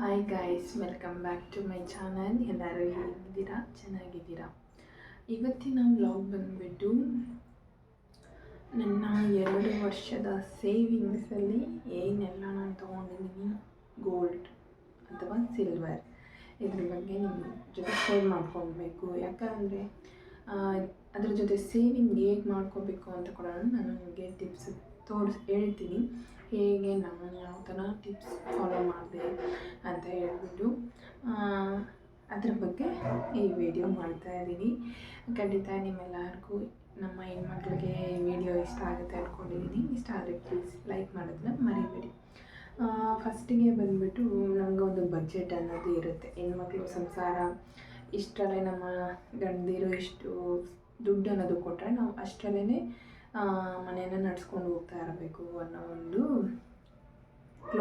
Hi guys welcome back to my channel ಎಲ್ಲರೂ ಹೇಗಿದ್ದೀರಾ? ಚೆನ್ನಾಗಿದ್ದೀರಾ? ಇವತ್ತಿನ ವ್ಲಾಗ್ ಬಂದುಬಿಟ್ಟು ನನ್ನ ಎರಡು ವರ್ಷದ ಸೇವಿಂಗ್ಸಲ್ಲಿ ಏನೆಲ್ಲ ನಾನು ತೊಗೊಂಡಿದ್ದೀನಿ? ಗೋಲ್ಡ್ ಅಥವಾ ಸಿಲ್ವರ್ ಇದ್ರ ಬಗ್ಗೆ ನಿಮ್ಮ ಜೊತೆ ಶೇರ್ ಮಾಡ್ಕೊಬೇಕು ಯಾಕಂದರೆ ಅದ್ರ ಜೊತೆ ಸೇವಿಂಗ್ ಹೇಗೆ ಮಾಡ್ಕೋಬೇಕು ಅಂತ ಕೂಡ ನಾನು ನಿಮಗೆ ಟಿಪ್ಸ್ ತೋರಿಸಿ, ಹೇಳ್ತೀನಿ. ಹೇಗೆ ನಾನು ಯಾವ ಥರ ಟಿಪ್ಸ್ ಫಾಲೋ ಮಾಡಿದೆ ಅಂತ ಹೇಳ್ಬಿಟ್ಟು ಅದ್ರ ಬಗ್ಗೆ ಈ ವಿಡಿಯೋ ಮಾಡ್ತಾ ಇದ್ದೀನಿ. ಖಂಡಿತ ನಿಮ್ಮೆಲ್ಲರಿಗೂ ನಮ್ಮ ಹೆಣ್ಮಕ್ಳಿಗೆ ಈ ವಿಡಿಯೋ ಇಷ್ಟ ಆಗುತ್ತೆ ಅಂದ್ಕೊಂಡಿದ್ದೀನಿ ಇಷ್ಟ ಆದರೆ ಪ್ಲೀಸ್ ಲೈಕ್ ಮಾಡೋದನ್ನ ಮರಿಬೇಡಿ. ಫಸ್ಟಿಗೆ ಬಂದುಬಿಟ್ಟು ನಮಗೆ ಒಂದು ಬಜೆಟ್ ಅನ್ನೋದು ಇರುತ್ತೆ. ಹೆಣ್ಮಕ್ಳು ಸಂಸಾರ, ಇಷ್ಟರಲ್ಲೇ ನಮ್ಮ ಗಂಡದಿರೋ ಇಷ್ಟು ದುಡ್ಡು ಅನ್ನೋದು ಕೊಟ್ಟರೆ ನಾವು ಅಷ್ಟರಲ್ಲೇ ಮನೆಯನ್ನು ನಡೆಸ್ಕೊಂಡು ಹೋಗ್ತಾ ಇರಬೇಕು ಅನ್ನೋ ಒಂದು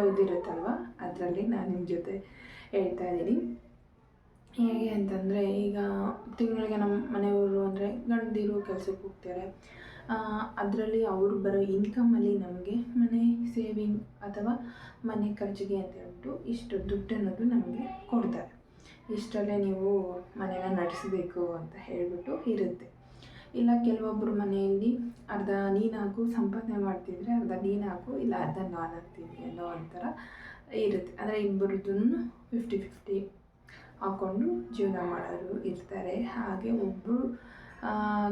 ಇದಿರುತ್ತಲ್ವ ಅದರಲ್ಲಿ ನಾನು ನಿಮ್ಮ ಜೊತೆ ಹೇಳ್ತಾ ಇದ್ದೀನಿ. ಹೇಗೆ ಅಂತಂದರೆ ಈಗ ತಿಂಗಳಿಗೆ ನಮ್ಮ ಮನೆಯವರು ಅಂದರೆ ಗಂಡದಿರು ಕೆಲಸಕ್ಕೆ ಹೋಗ್ತಾರೆ. ಅದರಲ್ಲಿ ಅವರು ಬರೋ ಇನ್ಕಮಲ್ಲಿ ನಮಗೆ ಮನೆ ಸೇವಿಂಗ್ ಅಥವಾ ಮನೆ ಖರ್ಚಿಗೆ ಅಂತ ಹೇಳ್ಬಿಟ್ಟು ಇಷ್ಟು ದುಡ್ಡು ಅನ್ನೋದು ನಮಗೆ ಕೊಡ್ತಾರೆ. ಇಷ್ಟರಲ್ಲೇ ನೀವು ಮನೇನ ನಡೆಸಬೇಕು ಅಂತ ಹೇಳಿಬಿಟ್ಟು ಇರುತ್ತೆ. ಇಲ್ಲ ಕೆಲವೊಬ್ಬರು ಮನೆಯಲ್ಲಿ ಅರ್ಧ ನೀನು ಹಾಕು ಸಂಪಾದನೆ ಮಾಡ್ತಿದ್ರೆ ಅರ್ಧ ನೀನು ಹಾಕು ಇಲ್ಲ ಅರ್ಧ ನಾನು ಹಾಕ್ತೀನಿ ಅನ್ನೋ ಒಂಥರ ಇರುತ್ತೆ. ಅಂದರೆ ಇಬ್ಬರದನ್ನು ಫಿಫ್ಟಿ ಫಿಫ್ಟಿ ಹಾಕ್ಕೊಂಡು ಜೀವನ ಮಾಡೋರು ಇರ್ತಾರೆ. ಹಾಗೆ ಒಬ್ಬರು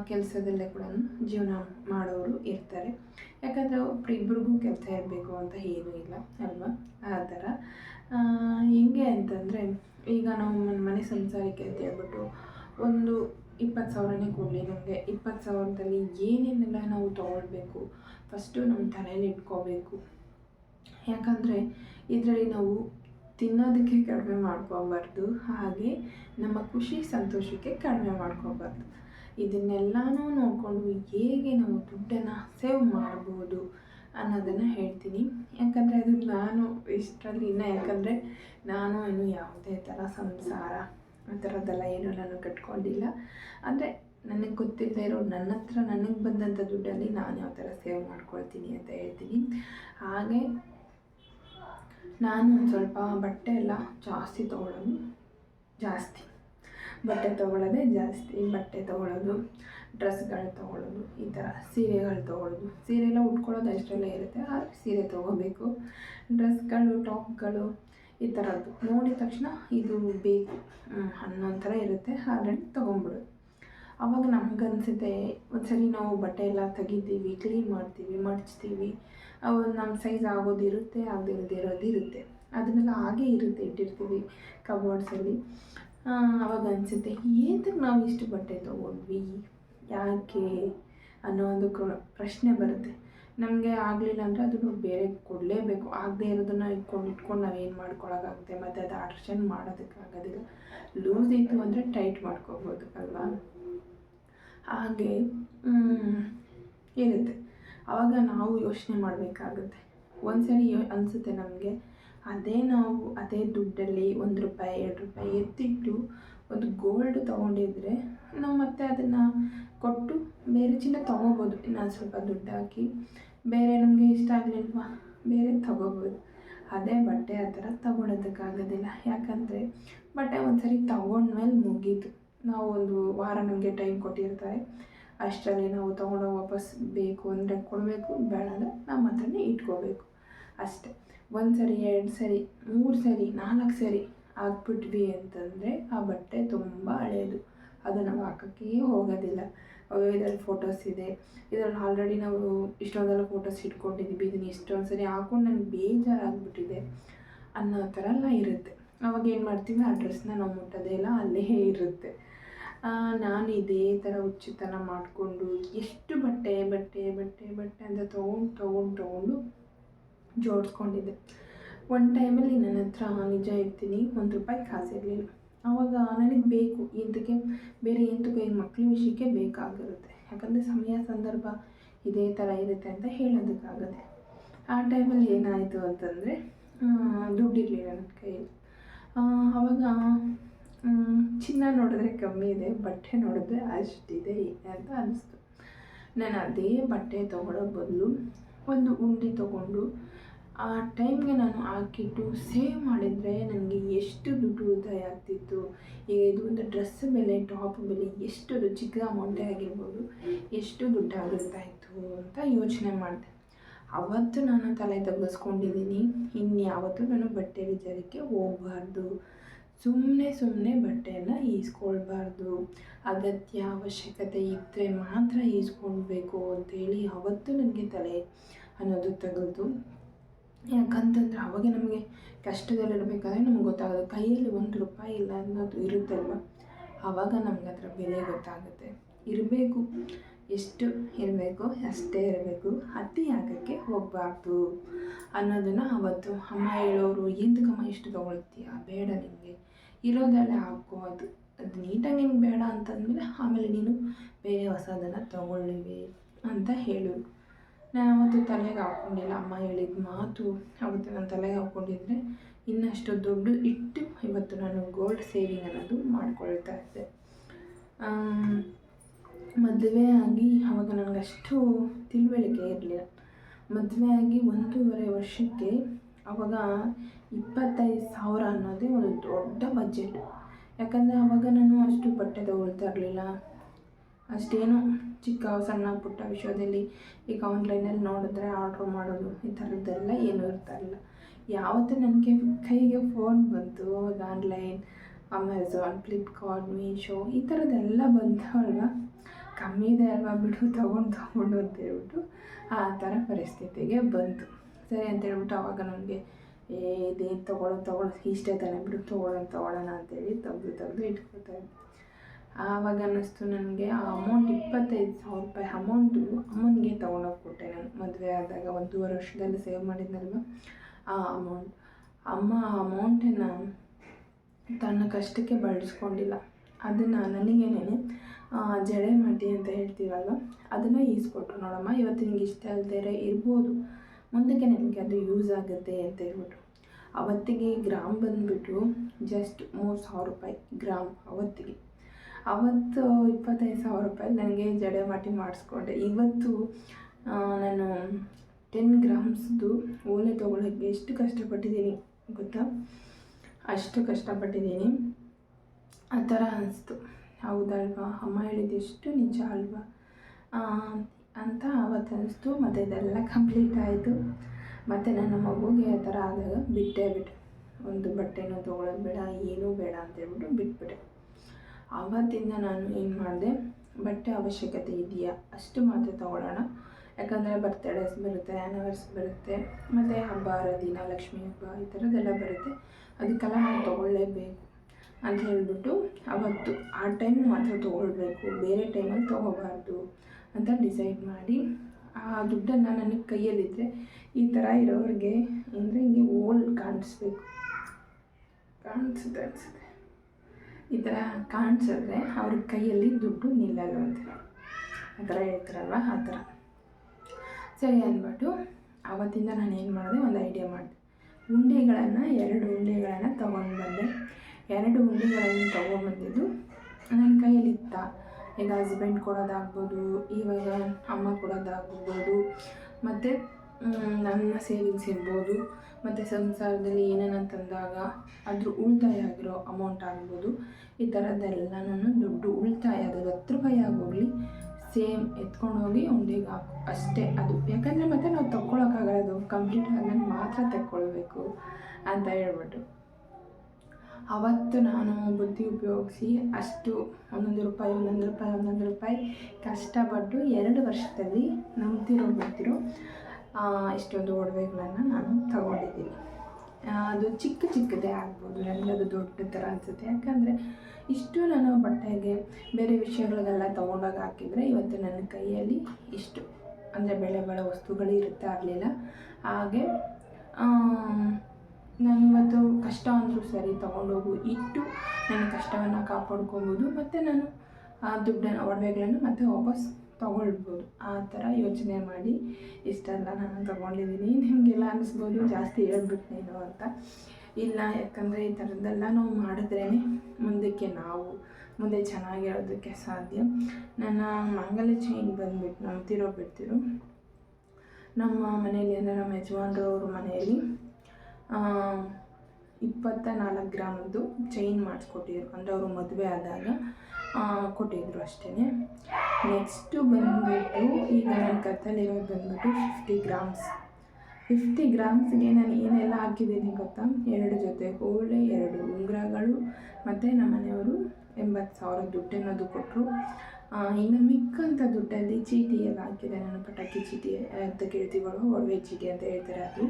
ಕೆಲಸದಲ್ಲೇ ಕೂಡ ಜೀವನ ಮಾಡೋರು ಇರ್ತಾರೆ. ಯಾಕಂದರೆ ಒಬ್ರು ಇಬ್ಬರಿಗೂ ಕೆಲಸ ಇರಬೇಕು ಅಂತ ಏನೂ ಇಲ್ಲ ಅಲ್ವಾ? ಆ ಥರ. ಹೆಂಗೆ ಅಂತಂದರೆ ಈಗ ನಾವು ಮನೆ ಸಂಸಾರಕ್ಕೆ ಅಂತ ಹೇಳ್ಬಿಟ್ಟು ಒಂದು ಇಪ್ಪತ್ತು ಸಾವಿರನೇ ಕೊಡಲಿ, ನಮಗೆ ಇಪ್ಪತ್ತು ಸಾವಿರದಲ್ಲಿ ಏನೇನೆಲ್ಲ ನಾವು ತೊಗೊಳ್ಬೇಕು. ಫಸ್ಟು ನಮ್ಮ ತಲೆಯಲ್ಲಿ ಇಟ್ಕೋಬೇಕು. ಯಾಕಂದರೆ ಇದರಲ್ಲಿ ನಾವು ತಿನ್ನೋದಕ್ಕೆ ಕಡಿಮೆ ಮಾಡ್ಕೋಬಾರ್ದು, ಹಾಗೆ ನಮ್ಮ ಖುಷಿ ಸಂತೋಷಕ್ಕೆ ಕಡಿಮೆ ಮಾಡ್ಕೋಬಾರ್ದು. ಇದನ್ನೆಲ್ಲನೂ ನೋಡಿಕೊಂಡು ಹೇಗೆ ನಾವು ದುಡ್ಡನ್ನು ಸೇವ್ ಮಾಡ್ಬೋದು ಅನ್ನೋದನ್ನು ಹೇಳ್ತೀನಿ. ಯಾಕಂದರೆ ಅದು ನಾನು ಇಷ್ಟರಲ್ಲಿ ಇನ್ನೂ ಯಾಕಂದರೆ ನಾನು ಇನ್ನು ಯಾವುದೇ ಥರ ಸಂಸಾರ ಆ ಥರದ್ದೆಲ್ಲ ಏನೂ ನಾನು ಕಟ್ಕೊಂಡಿಲ್ಲ. ಅಂದರೆ ನನಗೆ ಗೊತ್ತಿಲ್ಲದೆ ಇರೋ ನನ್ನ ಹತ್ರ ನನಗೆ ಬಂದಂಥ ದುಡ್ಡಲ್ಲಿ ನಾನು ಯಾವ ಥರ ಸೇವ್ ಮಾಡ್ಕೊಳ್ತೀನಿ ಅಂತ ಹೇಳ್ತೀನಿ. ಹಾಗೆ ನಾನು ಒಂದು ಸ್ವಲ್ಪ ಬಟ್ಟೆ ಎಲ್ಲ ಜಾಸ್ತಿ ತೊಗೊಳ್ಳೋದು ಜಾಸ್ತಿ. ಬಟ್ಟೆ ತೊಗೊಳ್ಳೋದೇ ಜಾಸ್ತಿ, ಬಟ್ಟೆ ತೊಗೊಳ್ಳೋದು ಡ್ರೆಸ್ಗಳು ತೊಗೊಳ್ಳೋದು ಈ ಥರ ಸೀರೆಗಳು ತೊಗೊಳ್ಳೋದು ಸೀರೆ ಎಲ್ಲ ಉಟ್ಕೊಳ್ಳೋದು ಅಷ್ಟೆಲ್ಲ ಇರುತ್ತೆ ಆದರೆ ಸೀರೆ ತೊಗೋಬೇಕು. ಡ್ರೆಸ್ಗಳು, ಟಾಪ್ಗಳು ಈ ಥರದ್ದು. ನೋಡಿದ ತಕ್ಷಣ ಇದು ಬೇಕು. ಅನ್ನೋಂಥರ ಅನ್ನೋ ಥರ ಇರುತ್ತೆ. ಆಲ್ರೆಡಿ ತೊಗೊಂಬಿಡು ಆವಾಗ ಒಂದು ಒಂದ್ಸರಿ ನಾವು ಬಟ್ಟೆ ಎಲ್ಲ ತೆಗಿತೀವಿ, ಕ್ಲೀನ್ ಮಾಡ್ತೀವಿ, ಮಡಚ್ತೀವಿ. ಅವು ನಮ್ಮ ಸೈಜ್ ಆಗೋದಿರುತ್ತೆ, ಆಗದಿರೋದು ಇರೋದು ಇರುತ್ತೆ. ಅದನ್ನೆಲ್ಲ ಹಾಗೇ ಇರುತ್ತೆ ಇಟ್ಟಿರ್ತೀವಿ ಕಬೋರ್ಡ್ಸಲ್ಲಿ ಅವಾಗ ಅನಿಸುತ್ತೆ ಏತಕ್ಕೆ ನಾವು ಇಷ್ಟು ಬಟ್ಟೆ ತೊಗೊಂಡ್ವಿ? ಯಾಕೆ? ಅನ್ನೋ ಒಂದು ಪ್ರಶ್ನೆ ಬರುತ್ತೆ. ನಮಗೆ ಆಗಲಿಲ್ಲ ಅಂದರೆ ಅದನ್ನು ಬೇರೆ ಕೊಡಲೇಬೇಕು. ಆಗದೆ ಇರೋದನ್ನು ಇಟ್ಕೊಂಡು ಇಟ್ಕೊಂಡು ನಾವು ಏನು ಮಾಡ್ಕೊಳಕ್ಕಾಗುತ್ತೆ? ಮತ್ತು ಅದು ಆಲ್ಟ್ರೇಷನ್ ಮಾಡೋದಕ್ಕಾಗೋದಿಲ್ಲ ಲೂಸ್ ಇತ್ತು ಅಂದರೆ ಟೈಟ್ ಮಾಡ್ಕೋಬೋದು ಅಲ್ವಾ? ಹಾಗೆ ಇರುತ್ತೆ. ಆವಾಗ ನಾವು ಯೋಚನೆ ಮಾಡಬೇಕಾಗುತ್ತೆ. ಒಂದ್ಸರಿ ಯೋ, ಅನಿಸುತ್ತೆ ನಮಗೆ. ಅದೇ ನಾವು ಅದೇ ದುಡ್ಡಲ್ಲಿ ಒಂದು ರೂಪಾಯಿ, ಎರಡು ರೂಪಾಯಿ ಎತ್ತಿಟ್ಟು ಒಂದು ಗೋಲ್ಡ್ ತೊಗೊಂಡಿದ್ರೆ ನಾವು ಮತ್ತೆ ಅದನ್ನು ಕೊಟ್ಟು ಬೇರೆ ಚಿನ್ನ ತೊಗೋಬೋದು. ಇನ್ನೊಂದು ಸ್ವಲ್ಪ ದುಡ್ಡು ಹಾಕಿ. ಬೇರೆ ನಮಗೆ ಇಷ್ಟ ಆಗಲಿಲ್ವಾ? ಬೇರೆ ತೊಗೋಬೋದು. ಅದೇ ಬಟ್ಟೆ ಆ ಥರ ತೊಗೊಳೋದಕ್ಕಾಗೋದಿಲ್ಲ. ಯಾಕಂದರೆ ಬಟ್ಟೆ ಒಂದು ಸರಿ ತೊಗೊಂಡ್ಮೇಲೆ ಮುಗೀತು. ನಾವು ಒಂದು ವಾರ ನಮಗೆ ಟೈಮ್ ಕೊಟ್ಟಿರ್ತಾರೆ. ಅಷ್ಟರಲ್ಲಿ ನಾವು ತೊಗೊಂಡು ವಾಪಸ್ ಬೇಕು ಅಂದರೆ ಕೊಡಬೇಕು ಬೇಡ ಅಂದರೆ ನಮ್ಮ ಹತ್ರನೇ ಇಟ್ಕೋಬೇಕು. ಅಷ್ಟೆ. ಒಂದು ಸರಿ ಎರಡು ಸರಿ, ಮೂರು ಸರಿ, ನಾಲ್ಕು ಸರಿ ಹಾಕ್ಬಿಟ್ವಿ ಅಂತಂದರೆ ಆ ಬಟ್ಟೆ ತುಂಬ ಹಳೆಯದು ಅದು ನಾವು ಹಾಕೋಕ್ಕೇ ಹೋಗೋದಿಲ್ಲ. ಇದರಲ್ಲಿ ಫೋಟೋಸ್ ಇದೆ. ಇದರಲ್ಲಿ ಆಲ್ರೆಡಿ ನಾವು ಇಷ್ಟೊಂದೆಲ್ಲ ಫೋಟೋಸ್ ಇಟ್ಕೊಂಡಿದ್ದೀವಿ. ಇದನ್ನು ಇಷ್ಟೊಂದು ಸರಿ ಹಾಕೊಂಡು ನನಗೆ ಬೇಜಾರಾಗ್ಬಿಟ್ಟಿದೆ ಅನ್ನೋ ಥರ ಎಲ್ಲ ಇರುತ್ತೆ. ಅವಾಗ ಏನು ಮಾಡ್ತೀವಿ? ಆ ಡ್ರೆಸ್ನ ನಾವು ಮುಟ್ಟೋದೇ ಇಲ್ಲ, ಅಲ್ಲೇ ಇರುತ್ತೆ. ನಾನು ಇದೇ ಥರ ಉಚಿತನ ಮಾಡಿಕೊಂಡು ಎಷ್ಟು ಬಟ್ಟೆ ಬಟ್ಟೆ ಬಟ್ಟೆ ಬಟ್ಟೆ ಅಂತ ತೊಗೊಂಡು ತೊಗೊಂಡು ತೊಗೊಂಡು ಜೋಡಿಸ್ಕೊಂಡಿದ್ದೆ. ಒಂದು ಟೈಮಲ್ಲಿ ನನ್ನ ಹತ್ರ ನಿಜ ಇರ್ತೀನಿ ಒಂದು ರೂಪಾಯಿ ಕಾಸಿರಲಿಲ್ಲ ಆವಾಗ ನನಗೆ ಬೇಕು ಇದಕ್ಕೆ ಬೇರೆ ಎಂತಕ್ಕೆ ಏನು ಮಕ್ಳ ವಿಷಯಕ್ಕೆ ಬೇಕಾಗಿರುತ್ತೆ. ಯಾಕಂದರೆ ಸಮಯ ಸಂದರ್ಭ ಇದೇ ಥರ ಇರುತ್ತೆ ಅಂತ ಹೇಳೋದಕ್ಕಾಗತ್ತೆ ಆ ಟೈಮಲ್ಲಿ ಏನಾಯಿತು ಅಂತಂದರೆ ದುಡ್ಡಿರಲಿಲ್ಲ ನನ್ನ ಕೈಯಲ್ಲಿ. ಆವಾಗ ಚಿನ್ನ ನೋಡಿದ್ರೆ ಕಮ್ಮಿ ಇದೆ, ಬಟ್ಟೆ ನೋಡಿದ್ರೆ ಅಷ್ಟಿದೆ ಅಂತ ಅನ್ನಿಸ್ತು ನಾನು ಅದೇ ಬಟ್ಟೆ ತೊಗೊಳ್ಳೋ ಬದಲು ಒಂದು ಉಂಡೆ ತೊಗೊಂಡು ಆ ಟೈಮ್ಗೆ ನಾನು ಹಾಕಿಟ್ಟು ಸೇವ್ ಮಾಡಿದರೆ ನನಗೆ ಎಷ್ಟು ದುಡ್ಡು ಉಳಿತಾಯ ಆಗ್ತಿತ್ತು. ಈಗ ಇದು ಒಂದು ಡ್ರೆಸ್ ಬೆಲೆ ಟಾಪ್ ಬೆಲೆ ಎಷ್ಟು ಚಿಕ್ಕ ಅಮೌಂಟೇ ಆಗಿರ್ಬೋದು, ಎಷ್ಟು ದುಡ್ಡು ಆಗಿರ್ತಾ ಇತ್ತು ಅಂತ ಯೋಚನೆ ಮಾಡಿದೆ. ಅವತ್ತು ನಾನು ತಲೆ ತಗ್ಗಿಸ್ಕೊಂಡಿದ್ದೀನಿ. ಇನ್ಯಾವತ್ತೂ ನಾನು ಬಟ್ಟೆ ವಿಚಾರಕ್ಕೆ ಹೋಗಬಾರ್ದು. ಸುಮ್ಮನೆ ಸುಮ್ಮನೆ ಬಟ್ಟೆಯನ್ನು ಈಸ್ಕೊಳ್ಬಾರ್ದು. ಅಗತ್ಯ ಅವಶ್ಯಕತೆ ಇದ್ದರೆ ಮಾತ್ರ ಈಸ್ಕೊಳ್ಬೇಕು ಅಂತೇಳಿ ಅವತ್ತು ನನಗೆ ತಲೆ ಅನ್ನೋದು ತೆಗೆದು ಯಾಕಂತಂದ್ರೆ ಅವಾಗ ನಮಗೆ ಕಷ್ಟದಲ್ಲಿರಬೇಕಾದ್ರೆ ನಮ್ಗೆ ಗೊತ್ತಾಗೋದು, ಕೈಯಲ್ಲಿ ಒಂದು ರೂಪಾಯಿ ಇಲ್ಲ ಅನ್ನೋದು ಇರುತ್ತಲ್ವ? ಆವಾಗ ನಮ್ಗೆ ಅದರ ಬೆಲೆ ಗೊತ್ತಾಗುತ್ತೆ. ಇರಬೇಕು, ಎಷ್ಟು ಇರಬೇಕು, ಅಷ್ಟೇ ಇರಬೇಕು, ಅತಿ ಆಗೋಕ್ಕೆ ಹೋಗಬಾರ್ದು ಅನ್ನೋದನ್ನು ಅವತ್ತು ಅಮ್ಮ ಹೇಳೋರು ಎಂತಕ್ಕಮ್ಮ ಇಷ್ಟು ತೊಗೊಳ್ತೀಯ? ಬೇಡ ನಿನಗೆ ಇರೋದಲ್ಲೇ ಹಾಕೋ. ಅದು ಅದು ನೀಟಾಗಿ ನಿಮ್ಗೆ ಬೇಡ ಅಂತಂದಮೇಲೆ ಆಮೇಲೆ ನೀನು ಬೇರೆ ಹೊಸದನ್ನು ತೊಗೊಳ್ಳಿವಿ ಅಂತ ಹೇಳೋರು ನಾನು ಅವತ್ತು ತಲೆಗೆ ಹಾಕ್ಕೊಂಡಿಲ್ಲ ಅಮ್ಮ ಹೇಳಿದ ಮಾತು ಅವತ್ತು ನಾನು ತಲೆಗೆ ಹಾಕ್ಕೊಂಡಿದ್ರೆ ಇನ್ನಷ್ಟು ದುಡ್ಡು ಇಟ್ಟು ಇವತ್ತು ನಾನು ಗೋಲ್ಡ್ ಸೇವಿಂಗ್ ಅನ್ನೋದು ಮಾಡ್ಕೊಳ್ತಾ ಇದ್ದೆ. ಮದುವೆ ಆಗಿ ಅವಾಗ ನನಗೆ ಅಷ್ಟು ತಿಳುವಳಿಕೆ ಇರಲಿಲ್ಲ. ಮದುವೆ ಆಗಿ ಒಂದೂವರೆ ವರ್ಷಕ್ಕೆ ಅವಾಗ ಇಪ್ಪತ್ತೈದು ಸಾವಿರ ಅನ್ನೋದೇ ಒಂದು ದೊಡ್ಡ ಬಜೆಟ್ ಯಾಕಂದರೆ ಅವಾಗ ನಾನು ಅಷ್ಟು ಬಟ್ಟೆ ತಗೊಳ್ತಾ ಇರಲಿಲ್ಲ. ಅಷ್ಟೇನು ಚಿಕ್ಕ ಸಣ್ಣ ಪುಟ್ಟ ವಿಷಯದಲ್ಲಿ ಈಗ ಆನ್ಲೈನಲ್ಲಿ ನೋಡಿದ್ರೆ ಆರ್ಡ್ರ್ ಮಾಡೋದು ಈ ಥರದ್ದೆಲ್ಲ ಏನೂ ಇರ್ತಾಯಿಲ್ಲ ಯಾವತ್ತೂ ನನಗೆ ಕೈಗೆ ಫೋನ್ ಬಂತು ಆನ್ಲೈನ್ ಅಮೆಝಾನ್ ಫ್ಲಿಪ್ಕಾರ್ಟ್ ಮೀಶೋ ಈ ಥರದ್ದೆಲ್ಲ ಬಂದವಲ್ವ ಕಮ್ಮಿ ಇದೆ ಅಲ್ವಾ ಬಿಡು, ತೊಗೊಂಡು ತೊಗೊಂಡು ಅಂತ ಹೇಳ್ಬಿಟ್ಟು ಆ ಥರ ಪರಿಸ್ಥಿತಿಗೆ ಬಂತು. ಸರಿ ಅಂತ ಹೇಳ್ಬಿಟ್ಟು ಆವಾಗ ನನಗೆ, ಏ, ಇದೇನು ತೊಗೊಳೋದು ತೊಗೊಳೋದು, ಇಷ್ಟೇ ತಾನೇ ಬಿಡು, ತೊಗೊಳೋಣ ತೊಗೊಳ್ಳೋಣ ಅಂತೇಳಿ ತೆಗೆದು, ತೆಗ್ದು ಇಟ್ಕೊತಾ ಆವಾಗ ಅನ್ನಿಸ್ತು ನನಗೆ, ಆ ಅಮೌಂಟ್ ಇಪ್ಪತ್ತೈದು ಸಾವಿರ ರೂಪಾಯಿ ಅಮೌಂಟು ಅಮ್ಮನಿಗೆ ತೊಗೊಂಡೋಗಿ ಕೊಟ್ಟೆ ನಾನು. ಮದುವೆ ಆದಾಗ ಒಂದೂವರೆ ವರ್ಷದಲ್ಲಿ ಸೇವ್ ಮಾಡಿದ್ನಲ್ವ ಆ ಅಮೌಂಟ್ ಅಮ್ಮ ಆ ಅಮೌಂಟನ್ನು ತನ್ನ ಕಷ್ಟಕ್ಕೆ ಬಳಸ್ಕೊಂಡಿಲ್ಲ. ಅದನ್ನು ನನಗೇನೆ ಜಡೆ ಮಾಡಿ ಅಂತ ಹೇಳ್ತೀವಲ್ವ, ಅದನ್ನು ಈಸ್ಕೊಟ್ರು. ನೋಡಮ್ಮ, ಇವತ್ತು ನಿಮ್ಗೆ ಇಷ್ಟ ಅಲ್ದೇ ಇರ್ಬೋದು. ಮುಂದಕ್ಕೆ ನಿಮಗೆ ಅದು ಯೂಸ್ ಆಗುತ್ತೆ ಅಂತ ಹೇಳ್ಬಿಟ್ಟು ಅವತ್ತಿಗೆ ಗ್ರಾಮ್ ಬಂದುಬಿಟ್ಟು ಜಸ್ಟ್ ಮೂರು ಸಾವಿರ ರೂಪಾಯಿ, ಗ್ರಾಮ್ ಅವತ್ತಿಗೆ. ಅವತ್ತು ಇಪ್ಪತ್ತೈದು ಸಾವಿರ ರೂಪಾಯಿ ನನಗೆ ಜಡೆ ಮಾಟಿ ಮಾಡಿಸ್ಕೊಂಡೆ. ಇವತ್ತು ನಾನು ಟೆನ್ ಗ್ರಾಮ್ಸ್ದು ಓಲೆ ತೊಗೊಳಕ್ಕೆ ಎಷ್ಟು ಕಷ್ಟಪಟ್ಟಿದ್ದೀನಿ ಗೊತ್ತಾ? ಅಷ್ಟು ಕಷ್ಟಪಟ್ಟಿದ್ದೀನಿ. ಆ ಥರ ಅನ್ನಿಸ್ತು ಹೌದಲ್ವಾ? ಅಮ್ಮ ಹೇಳಿದ್ದು ಎಷ್ಟು ನಿಜ ಅಲ್ವಾ? ಅಂತ ಅವತ್ತು ಅನ್ನಿಸ್ತು ಮತ್ತು ಇದೆಲ್ಲ ಕಂಪ್ಲೀಟ್ ಆಯಿತು. ಮತ್ತು ನನ್ನ ಮಗುಗೆ ಆ ಥರ ಆದಾಗ ಬಿಟ್ಟೇ ಬಿಟ್ಟೆ. ಒಂದು ಬಟ್ಟೆನೂ ತೊಗೊಳೋದು ಬೇಡ, ಏನೂ ಬೇಡ ಅಂತೇಳ್ಬಿಟ್ಟು ಬಿಟ್ಬಿಟ್ಟೆ. ಆವತ್ತಿಂದ ನಾನು ಏನು ಮಾಡಿದೆ, ಬಟ್ಟೆ ಅವಶ್ಯಕತೆ ಇದೆಯಾ, ಅಷ್ಟು ಮಾತ್ರ ತಗೊಳ್ಳೋಣ. ಯಾಕಂದರೆ ಬರ್ತ್ಡೇಸ್ ಬರುತ್ತೆ ಆ್ಯನಿವರ್ಸ್ ಬರುತ್ತೆ, ಮತ್ತು ಹಬ್ಬ, ಹರಿದಿನ, ಲಕ್ಷ್ಮೀ ಹಬ್ಬ, ಈ ಥರದ್ದೆಲ್ಲ ಬರುತ್ತೆ. ಅದಕ್ಕೆಲ್ಲ ನಾನು ತೊಗೊಳ್ಳೇಬೇಕು ಅಂತ ಹೇಳಿಬಿಟ್ಟು ಅವತ್ತು ಆ ಟೈಮ್ ಮಾತ್ರ ತೊಗೊಳ್ಬೇಕು. ಬೇರೆ ಟೈಮಲ್ಲಿ ತೊಗೋಬಾರ್ದು ಅಂತ ಡಿಸೈಡ್ ಮಾಡಿ, ಆ ದುಡ್ಡನ್ನು ನನಗೆ ಕೈಯಲ್ಲಿದ್ದರೆ ಈ ಥರ ಇರೋರಿಗೆ, ಅಂದರೆ ಹಿಂಗೆ ಓಲ್ಡ್ ಕಾಣಿಸ್ಬೇಕು. ಕಾಣಿಸುತ್ತೆ ಅನಿಸುತ್ತೆ. ಈ ಥರ ಕಾಣಿಸಿದ್ರೆ ಅವ್ರ ಕೈಯಲ್ಲಿ ದುಡ್ಡು ನಿಲ್ಲಲ್ಲ ಅಂತ ಆ ಥರ ಹೇಳ್ತಾರಲ್ವ? ಆ ಥರ. ಸರಿ ಅಂದ್ಬಿಟ್ಟು ಆವತ್ತಿಂದ ನಾನು ಏನು ಮಾಡಿದೆ? ಒಂದು ಐಡಿಯಾ ಮಾಡಿದೆ. ಉಂಡೆಗಳನ್ನು, ಎರಡು ಉಂಡೆಗಳನ್ನು ತೊಗೊಂಡು ಬಂದೆ ಎರಡು ಉಂಡೆಗಳನ್ನು ತೊಗೊಂಬಂದಿದ್ದು ನನ್ನ ಕೈಯಲ್ಲಿ ಇತ್ತ ಈಗ ಹಸ್ಬೆಂಡ್ ಕೊಡೋದಾಗ್ಬೋದು, ಇವಾಗ ಅಮ್ಮ ಕೊಡೋದಾಗ್ಬೋದು, ಮತ್ತು ನನ್ನ ಸೇವಿಂಗ್ಸ್ ಇರ್ಬೋದು, ಮತ್ತು ಸಂಸಾರದಲ್ಲಿ ಏನೇನು ತಂದಾಗ ಅದ್ರ ಉಳಿತಾಯ ಆಗಿರೋ ಅಮೌಂಟ್ ಆಗ್ಬೋದು. ಈ ಥರದ್ದೆಲ್ಲನೂ ದುಡ್ಡು ಉಳಿತಾಯ, ಅದು ಹತ್ತು ರೂಪಾಯಿ ಆಗೋಗಲಿ ಸೇಮ್ ಎತ್ಕೊಂಡು ಹೋಗಿ ಉಂಡೆಗೆ ಹಾಕು. ಅಷ್ಟೇ ಅದು. ಯಾಕಂದರೆ ಮತ್ತೆ ನಾವು ತಗೊಳಕ್ಕಾಗಲ್ಲ ಅದು ಕಂಪ್ಲೀಟ್ ಆದಮೇಲೆ ಮಾತ್ರ ತಗೊಳ್ಬೇಕು ಅಂತ ಹೇಳ್ಬಿಟ್ಟು. ಅವತ್ತು ನಾನು ಬುದ್ಧಿ ಉಪಯೋಗಿಸಿ ಅಷ್ಟು ಒಂದೊಂದು ರೂಪಾಯಿ ಒಂದೊಂದು ರೂಪಾಯಿ ಒಂದೊಂದು ರೂಪಾಯಿ ಕಷ್ಟಪಟ್ಟು ಎರಡು ವರ್ಷದಲ್ಲಿ ನಂಬ್ತಿರೋ ಬಿಡ್ತಿರೋ ಇಷ್ಟೊಂದು ಒಡವೆಗಳನ್ನು ನಾನು ತಗೊಂಡಿದ್ದೀನಿ. ಅದು ಚಿಕ್ಕ ಚಿಕ್ಕದೇ ಆಗ್ಬೋದು, ನನಗೆ ಅದು ದೊಡ್ಡ ಥರ ಅನಿಸುತ್ತೆ. ಯಾಕಂದರೆ ಇಷ್ಟು ನಾನು ಬಟ್ಟೆಗೆ ಬೇರೆ ವಿಷಯಗಳಿಗೆಲ್ಲ ತೊಗೊಂಡೋಗಿ ಹಾಕಿದರೆ ಇವತ್ತು ನನ್ನ ಕೈಯಲ್ಲಿ ಇಷ್ಟು. ಅಂದರೆ ಬೆಳೆ ಬೆಳೆ ವಸ್ತುಗಳು ಇರುತ್ತೆ ಆಗಲಿಲ್ಲ ಹಾಗೆ ನಾನು ಇವತ್ತು ಕಷ್ಟ ಅಂದರೂ ಸರಿ ತೊಗೊಂಡೋಗು, ಇಟ್ಟು ನನ್ನ ಕಷ್ಟವನ್ನು ಕಾಪಾಡ್ಕೊಬೋದು. ಮತ್ತು ನಾನು ಆ ದುಡ್ಡನ್ನು, ಒಡವೆಗಳನ್ನು ಮತ್ತೆ ವಾಪಸ್ ತೊಗೊಳ್ಬೋದು. ಆ ಥರ ಯೋಚನೆ ಮಾಡಿ, ಇಷ್ಟೆಲ್ಲ ನಾನು ತೊಗೊಂಡಿದ್ದೀನಿ. ನಿಮಗೆಲ್ಲ ಅನ್ನಿಸ್ಬೋದು ಜಾಸ್ತಿ ಹೇಳ್ಬಿಟ್ನೇನೋ ಅಂತ. ಇಲ್ಲ, ಯಾಕಂದರೆ ಈ ಥರದ್ದೆಲ್ಲ ನಾವು ಮಾಡಿದ್ರೇ ಮುಂದಕ್ಕೆ ನಾವು, ಮುಂದೆ ಚೆನ್ನಾಗಿರೋದಕ್ಕೆ ಸಾಧ್ಯ. ನನ್ನ ಮಾಂಗಲ್ಯ ಚೈನ್ ಬಂದ್ಬಿಟ್ಟು ನಮ್ಮ ತಿರೋ ಬಿಡ್ತಿರು. ನಮ್ಮ ಮನೆಯಲ್ಲಿ, ಅಂದರೆ ನಮ್ಮ ಯಜಮಾನ್ರವ್ರ ಮನೆಯಲ್ಲಿ ಇಪ್ಪತ್ತ ನಾಲ್ಕು ಗ್ರಾಮದ್ದು ಚೈನ್ ಮಾಡಿಸ್ಕೊಟ್ಟಿದ್ರು. ಅಂದರೆ ಅವರು ಮದುವೆ ಆದಾಗ ಕೊಟ್ಟಿದ್ರು ಅಷ್ಟೇ ನೆಕ್ಸ್ಟು ಬಂದುಬಿಟ್ಟು ಈಗ ನನ್ನ ಕತ್ತಲಿರೋದು ಬಂದುಬಿಟ್ಟು ಫಿಫ್ಟಿ ಗ್ರಾಮ್ಸ್ ಫಿಫ್ಟಿ ಗ್ರಾಮ್ಸ್ಗೆ ನಾನು ಏನೆಲ್ಲ ಹಾಕಿದ್ದೀನಿ ಗೊತ್ತಾ? ಎರಡು ಜೊತೆ ಹೋಳೆ ಎರಡು ಉಂಗುರಗಳು, ಮತ್ತು ನಮ್ಮ ಮನೆಯವರು ಎಂಬತ್ತು ಸಾವಿರ ದುಡ್ಡು ಅನ್ನೋದು ಕೊಟ್ಟರು ಇನ್ನು ಮಿಕ್ಕಂಥ ದುಡ್ಡಲ್ಲಿ ಚೀಟಿ ಎಲ್ಲ ಹಾಕಿದೆ ನಾನು ಪಟಾಕಿ ಚೀಟಿ ಅಂತ ಕೇಳ್ತೀವಲ್ಲ ಒಡವೆ ಚೀಟಿ ಅಂತ ಹೇಳ್ತಾರೆ ಅದು.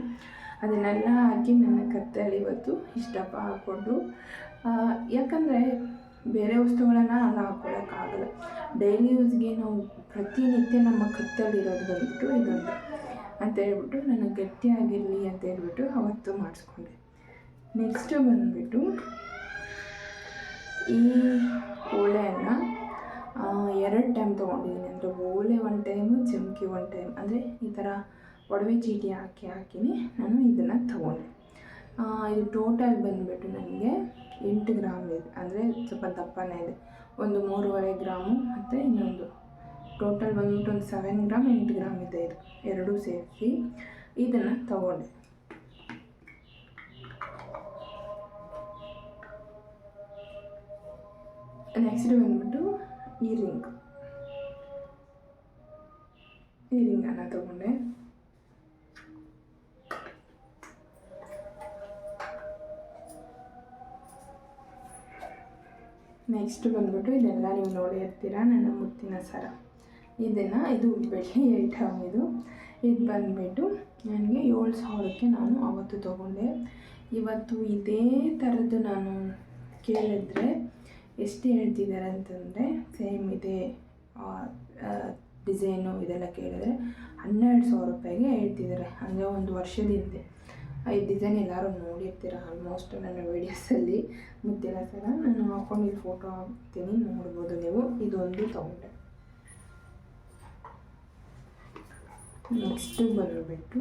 ಅದನ್ನೆಲ್ಲ ಹಾಕಿ ನನ್ನ ಕತ್ತಲ್ಲಿ ಇವತ್ತು ಇಷ್ಟಪ್ಪ ಹಾಕ್ಕೊಂಡು ಯಾಕಂದರೆ ಬೇರೆ ವಸ್ತುಗಳನ್ನು ಅಲ್ಲ ಹಾಕ್ಕೊಳ್ಳೋಕ್ಕಾಗಲ್ಲ ಡೈಲಿ ಯೂಸ್ಗೆ ನಾವು ಪ್ರತಿನಿತ್ಯ ನಮ್ಮ ಕತ್ತಲ್ಲಿರೋದು ಬಂದ್ಬಿಟ್ಟು ಇದೊಂದು. ಅಂತ ಹೇಳ್ಬಿಟ್ಟು ನನಗೆ ಗಟ್ಟಿಯಾಗಿರಲಿ ಅಂತ ಹೇಳ್ಬಿಟ್ಟು ಅವತ್ತು ಮಾಡಿಸ್ಕೊಂಡೆ. ನೆಕ್ಸ್ಟು ಬಂದುಬಿಟ್ಟು ಈ ಓಲೆಯನ್ನು ಎರಡು ಟೈಮ್ ತೊಗೊಂಡಿದ್ದೀನಿ. ಅಂದರೆ ಓಲೆ ಒನ್ ಟೈಮು ಚಮಕಿ ಒನ್ ಟೈಮ್ ಅಂದರೆ ಈ ಥರ ಒಡವೆ ಚೀಟಿ ಹಾಕಿ ಹಾಕಿನಿ ನಾನು ಇದನ್ನು ತೊಗೊಂಡೆ. ಇದು ಟೋಟಲ್ ಬಂದುಬಿಟ್ಟು ನನಗೆ ಎಂಟು ಗ್ರಾಮ್ ಇದೆ. ಅಂದರೆ ಸ್ವಲ್ಪ ದಪ್ಪನೇ ಇದೆ. ಒಂದು ಮೂರುವರೆ ಗ್ರಾಮು ಮತ್ತು ಇನ್ನೊಂದು. ಟೋಟಲ್ ಬಂದ್ಬಿಟ್ಟು ಒಂದು ಸೆವೆನ್ ಗ್ರಾಮ್ ಎಂಟು ಗ್ರಾಮ್ ಇದೆ ಇದು. ಎರಡೂ ಸೇರಿಸಿ ಇದನ್ನು ತಗೊಂಡೆ. ನೆಕ್ಸ್ಟ್ ಬಂದ್ಬಿಟ್ಟು ಈ ರಿಂಗ್ ಈ ರಿಂಗನ್ನು ತಗೊಂಡೆ. ನೆಕ್ಸ್ಟ್ ಬಂದ್ಬಿಟ್ಟು ಇದೆಲ್ಲ ನೀವು ನೋಡಿರ್ತೀರ ನನ್ನ ಮುತ್ತಿನ ಸರ. ಇದನ್ನು ಇದು ಬೆಳ್ಳಿ ಐಟಮ್ ಇದು. ಇದು ಬಂದುಬಿಟ್ಟು ನನಗೆ ಏಳು ಸಾವಿರಕ್ಕೆ ನಾನು ಅವತ್ತು ತೊಗೊಂಡೆ. ಇವತ್ತು ಇದೇ ಥರದ್ದು ನಾನು ಕೇಳಿದ್ರೆ ಎಷ್ಟು ಹೇಳ್ತಿದ್ದಾರೆ ಅಂತಂದರೆ ಸೇಮ್ ಇದೆ ಡಿಸೈನು ಇದೆಲ್ಲ ಕೇಳಿದ್ರೆ ಹನ್ನೆರಡು ಸಾವಿರ ರೂಪಾಯಿಗೆ ಹೇಳ್ತಿದ್ದಾರೆ ಅಂದರೆ ಒಂದು ವರ್ಷದ ಹಿಂದೆ. ಈ ಡಿಸೈನ್ ಎಲ್ಲರೂ ನೋಡಿರ್ತೀರ ಆಲ್ಮೋಸ್ಟ್ ನನ್ನ ವೀಡಿಯೋಸಲ್ಲಿ ಮುತ್ತಿನ ಸರ ನಾನು ಹಾಕೊಂಡು ಇಲ್ಲಿ ಫೋಟೋ ಹಾಕ್ತೀನಿ, ನೋಡ್ಬೋದು ನೀವು. ಇದೊಂದು ತೊಗೊಂಡೆ ನೆಕ್ಸ್ಟು ಬಂದುಬಿಟ್ಟು,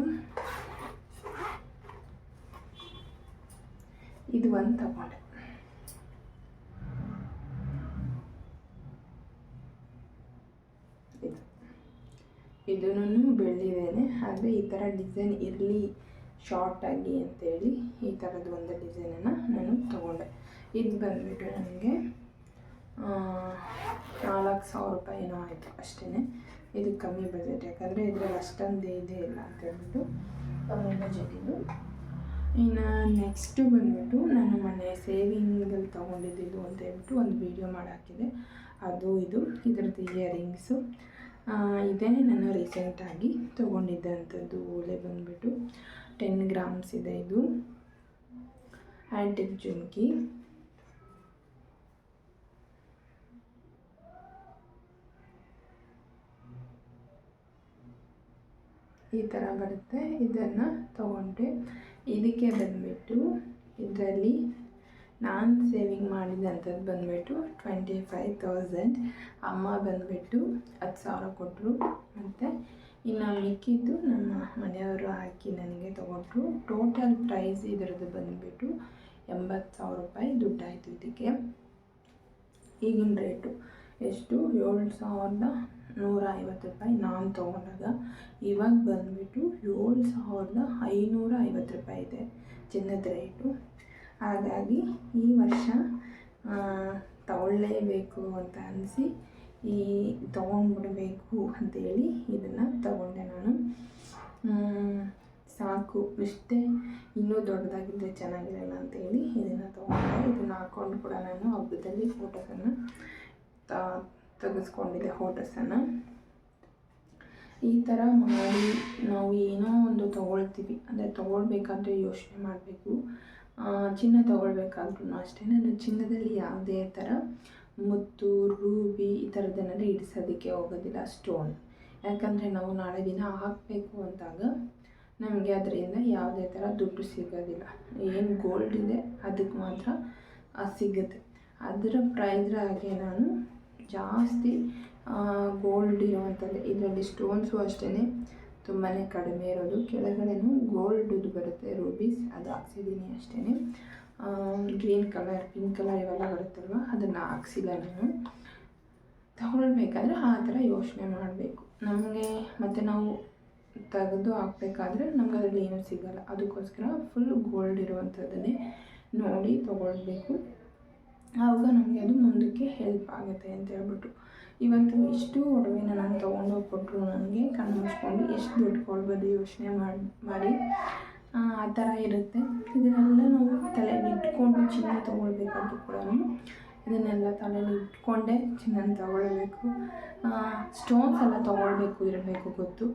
ಇದು ಒಂದು ತಗೊಂಡೆ ಇದು. ಇದನ್ನು ಬೆಳ್ದಿದ್ದೇನೆ ಆದರೆ ಈ ಥರ ಡಿಸೈನ್ ಇರಲಿ. ಶಾರ್ಟಾಗಿ ಅಂತೇಳಿ ಈ ಥರದ್ದು ಒಂದು ಡಿಸೈನನ್ನು ನಾನು ತೊಗೊಂಡೆ. ಇದು ಬಂದುಬಿಟ್ಟು ನನಗೆ ನಾಲ್ಕು ಸಾವಿರ ರೂಪಾಯಿ ಏನೋ ಆಯಿತು ಅಷ್ಟೇ ಇದು ಕಮ್ಮಿ ಬಜೆಟ್ ಯಾಕಂದರೆ ಇದರಲ್ಲಿ ಅಷ್ಟೊಂದು ಇದೇ ಇಲ್ಲ ಅಂತ ಹೇಳ್ಬಿಟ್ಟು ಕಮ್ಮಿ ಬಜೆಟ್ ಇನ್ನು ನೆಕ್ಸ್ಟು ಬಂದುಬಿಟ್ಟು ನಾನು ಮೊನ್ನೆ ಸೇವಿಂಗಲ್ಲಿ ತೊಗೊಂಡಿದ್ದು ಅಂತ ಹೇಳ್ಬಿಟ್ಟು ಒಂದು ವೀಡಿಯೋ ಮಾಡಾಕಿದೆ ಅದು, ಇದು, ಇದರದ್ದು ಇಯರಿಂಗ್ಸು ಇದೇ ನಾನು ರೀಸೆಂಟಾಗಿ ತೊಗೊಂಡಿದ್ದಂಥದ್ದು ಓಲೆ ಬಂದುಬಿಟ್ಟು. ಟೆನ್ ಗ್ರಾಮ್ಸ್ ಇದೆ ಇದು. ಆ್ಯಂಟಿಕ್ ಜುಮ್ಕಿ ಈ ಥರ ಬರುತ್ತೆ. ಇದನ್ನು ತಗೊಂಡೆ. ಇದಕ್ಕೆ ಬಂದುಬಿಟ್ಟು ಇದರಲ್ಲಿ ನಾನು ಸೇವಿಂಗ್ ಮಾಡಿದಂಥದ್ದು ಬಂದುಬಿಟ್ಟು ಟ್ವೆಂಟಿ ಫೈವ್ ತೌಸಂಡ್ ಅಮ್ಮ ಬಂದುಬಿಟ್ಟು ಹತ್ತು ಸಾವಿರ ಕೊಟ್ಟರು ಮತ್ತು ಇನ್ನು ಮಿಕ್ಕಿದ್ದು ನಮ್ಮ ಮನೆಯವರು ಹಾಕಿ ನನಗೆ ತೊಗೊಟ್ರು ಟೋಟಲ್ ಪ್ರೈಸ್ ಇದರದ್ದು ಬಂದುಬಿಟ್ಟು ಎಂಬತ್ತು ಸಾವಿರ ರೂಪಾಯಿ ದುಡ್ಡಾಯಿತು ಇದಕ್ಕೆ. ಈಗಿನ ರೇಟು ಎಷ್ಟು? ಏಳು ಸಾವಿರದ ನೂರ ಐವತ್ತು ರೂಪಾಯಿ ನಾನು ತೊಗೊಂಡಾಗ. ಇವಾಗ ಬಂದುಬಿಟ್ಟು ಏಳು ಸಾವಿರದ ಐನೂರ ಐವತ್ತು ರೂಪಾಯಿ ಇದೆ ಚಿನ್ನದ ರೇಟು ಹಾಗಾಗಿ ಈ ವರ್ಷ ತಗೊಳ್ಳೇಬೇಕು ಅಂತ ಅನಿಸಿ ಈ ತೊಗೊಂಡ್ಬಿಡಬೇಕು ಅಂತೇಳಿ ಇದನ್ನು ತಗೊಂಡೆ ನಾನು. ಸಾಕು, ಇಷ್ಟೇ. ಇನ್ನೂ ದೊಡ್ಡದಾಗಿದ್ದರೆ ಚೆನ್ನಾಗಿರಲ್ಲ ಅಂತೇಳಿ ಇದನ್ನು ತೊಗೊಂಡೆ. ಇದನ್ನು ಹಾಕ್ಕೊಂಡು ಕೂಡ ನಾನು ಹಬ್ಬದಲ್ಲಿ ಫೋಟೋಸನ್ನು ತೆಗೆಸ್ಕೊಂಡಿದ್ದೆ ಫೋಟೋಸನ್ನು ಈ ಥರ ಮಾಡಿ ನಾವು ಏನೋ ಒಂದು ತೊಗೊಳ್ತೀವಿ. ಅಂದರೆ ತೊಗೊಳ್ಬೇಕಾದ್ರೆ ಯೋಚನೆ ಮಾಡಬೇಕು. ಚಿನ್ನ ತೊಗೊಳ್ಬೇಕಾದ್ರೂ ಅಷ್ಟೇ. ನಾನು ಚಿನ್ನದಲ್ಲಿ ಯಾವುದೇ ಥರ ಮುತ್ತು ರೂಬಿ ಈ ಥರದ್ದನ್ನೆಲ್ಲ ಇಡಿಸೋದಕ್ಕೆ ಹೋಗೋದಿಲ್ಲ ಸ್ಟೋನ್ ಯಾಕಂದರೆ ನಾವು ನಾಳೆ ದಿನ ಹಾಕಬೇಕು ಅಂದಾಗ ನಮಗೆ ಅದರಿಂದ ಯಾವುದೇ ಥರ ದುಡ್ಡು ಸಿಗೋದಿಲ್ಲ. ಏನು ಗೋಲ್ಡ್ ಇದೆ, ಅದಕ್ಕೆ ಮಾತ್ರ ಸಿಗುತ್ತೆ. ಅದರ ಪ್ರೈಸ್ರಾಗೆ ನಾನು ಜಾಸ್ತಿ ಗೋಲ್ಡ್ ಇರುವಂಥದ್ದು ಇದರಲ್ಲಿ ಸ್ಟೋನ್ಸು ಅಷ್ಟೇ ತುಂಬಾ ಕಡಿಮೆ ಇರೋದು. ಕೆಳಗಡೆನೂ ಗೋಲ್ಡದು ಬರುತ್ತೆ ರೂಬೀಸ್ ಅದು ಹಾಕ್ಸಿದ್ದೀನಿ ಅಷ್ಟೇ ಗ್ರೀನ್ ಕಲರ್ ಪಿಂಕ್ ಕಲರ್ ಇವೆಲ್ಲ ಬರುತ್ತಲ್ವ? ಅದನ್ನು ಹಾಕ್ಸಿಲ್ಲ ನಾನು. ತಗೊಳ್ಬೇಕಾದ್ರೆ ಆ ಥರ ಯೋಚನೆ ಮಾಡಬೇಕು. ನಮಗೆ ಮತ್ತು ನಾವು ತೆಗೆದು ಹಾಕ್ಬೇಕಾದ್ರೆ ನಮ್ಗೆ ಅದರಲ್ಲಿ ಏನೂ ಸಿಗಲ್ಲ. ಅದಕ್ಕೋಸ್ಕರ ಫುಲ್ ಗೋಲ್ಡ್ ಇರುವಂಥದ್ದನ್ನೇ ನೋಡಿ ತೊಗೊಳ್ಬೇಕು. ಆವಾಗ ನಮಗೆ ಅದು ಮುಂದಕ್ಕೆ ಹೆಲ್ಪ್ ಆಗುತ್ತೆ ಅಂತ ಹೇಳ್ಬಿಟ್ಟು. ಇವತ್ತು ಇಷ್ಟು ಒಡವೆನ ನಾನು ತೊಗೊಂಡೋಗಿ ಕೊಟ್ಟರು ನನಗೆ, ಕಣ್ಣು ಮುಚ್ಕೊಂಡು ಎಷ್ಟು ದುಡ್ಡು ಕೊಡ್ಬೋದು ಯೋಚನೆ ಮಾಡಿ ಮಾಡಿ. ಆ ಥರ ಇರುತ್ತೆ. ಇದನ್ನೆಲ್ಲ ನಾವು ತಲೆಗೆ ಇಟ್ಕೊಂಡು ಚಿನ್ನ ತೊಗೊಳ್ಬೇಕಾದ್ರೂ ಕೂಡ ಇದನ್ನೆಲ್ಲ ತಲೆಯಲ್ಲಿ ಇಟ್ಕೊಂಡೆ ಚಿನ್ನ ತೊಗೊಳ್ಬೇಕು. ಸ್ಟೋನ್ಸ್ ಎಲ್ಲ ತೊಗೊಳ್ಬೇಕು ಇರಬೇಕು ಗೊತ್ತು.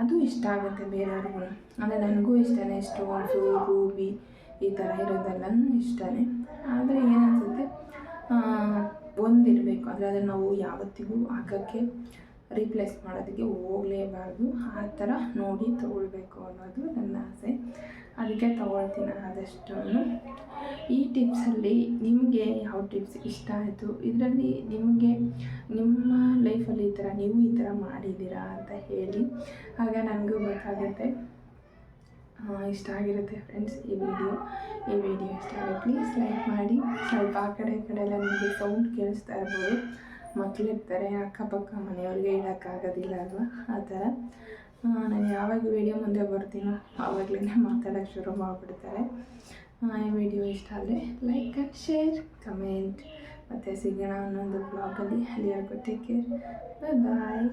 ಅದು ಇಷ್ಟ ಆಗುತ್ತೆ ಬೇರೆಯವ್ರಿಗೂ. ಅಂದರೆ ನನಗೂ ಇಷ್ಟನೇ ಸ್ಟೋನ್ಸು ರೂಬಿ ಈ ಥರ ಇರೋದೆಲ್ಲನೂ ಇಷ್ಟನೇ. ಆದರೆ ಏನನ್ಸುತ್ತೆ ಒಂದಿರಬೇಕು. ಅಂದರೆ ಅದನ್ನು ನಾವು ಯಾವತ್ತಿಗೂ ಹಾಕೋಕ್ಕೆ ರೀಪ್ಲೇಸ್ ಮಾಡೋದಕ್ಕೆ ಹೋಗಲೇಬಾರ್ದು. ಆ ಥರ ನೋಡಿ ತೊಗೊಳ್ಬೇಕು ಅನ್ನೋದು ನನ್ನ ಆಸೆ. ಅದಕ್ಕೆ ತೊಗೊಳ್ತೀನಿ ಆದಷ್ಟು ಈ ಟಿಪ್ಸಲ್ಲಿ ನಿಮಗೆ ಯಾವ ಟಿಪ್ಸ್ ಇಷ್ಟ ಆಯಿತು? ಇದರಲ್ಲಿ ನಿಮಗೆ ನಿಮ್ಮ ಲೈಫಲ್ಲಿ ಈ ಥರ, ನೀವು ಈ ಥರ ಮಾಡಿದ್ದೀರಾ ಅಂತ ಹೇಳಿ. ಆಗ ನನಗೂ ಗೊತ್ತಾಗುತ್ತೆ. ಇಷ್ಟ ಆಗಿರುತ್ತೆ ಫ್ರೆಂಡ್ಸ್ ಈ ವಿಡಿಯೋ ಈ ವಿಡಿಯೋ ಇಷ್ಟ ಆಗಿದೆ ಪ್ಲೀಸ್ ಲೈಕ್ ಮಾಡಿ. ಸ್ವಲ್ಪ ಆ ಕಡೆ ಈ ಕಡೆ ಎಲ್ಲ ನಿಮಗೆ ಸೌಂಡ್ ಕೇಳಿಸ್ತಾ ಇರ್ಬೋದು. ಮಕ್ಕಳಿರ್ತಾರೆ ಅಕ್ಕಪಕ್ಕ ಮನೆಯವ್ರಿಗೆ ಹೇಳೋಕ್ಕಾಗೋದಿಲ್ಲ ಅಲ್ವಾ? ಆ ಥರ. ನಾನು ಯಾವಾಗ ವಿಡಿಯೋ ಮುಂದೆ ಬರ್ತೀನೋ ಆವಾಗಲೇ ಮಾತಾಡೋಕ್ಕೆ ಶುರು ಮಾಡಿಬಿಡ್ತಾರೆ. ಈ ವಿಡಿಯೋ ಇಷ್ಟ ಆದರೆ ಲೈಕ್ ಆ್ಯಂಡ್ ಶೇರ್ ಕಮೆಂಟ್ ಮತ್ತು ಸಿಗೋಣ ಅನ್ನೋದು ಬ್ಲಾಗಲ್ಲಿ ಅಲ್ಲಿವರೆಗೂ ಟೇಕ್ ಕೇರ್ ಬಾಯ್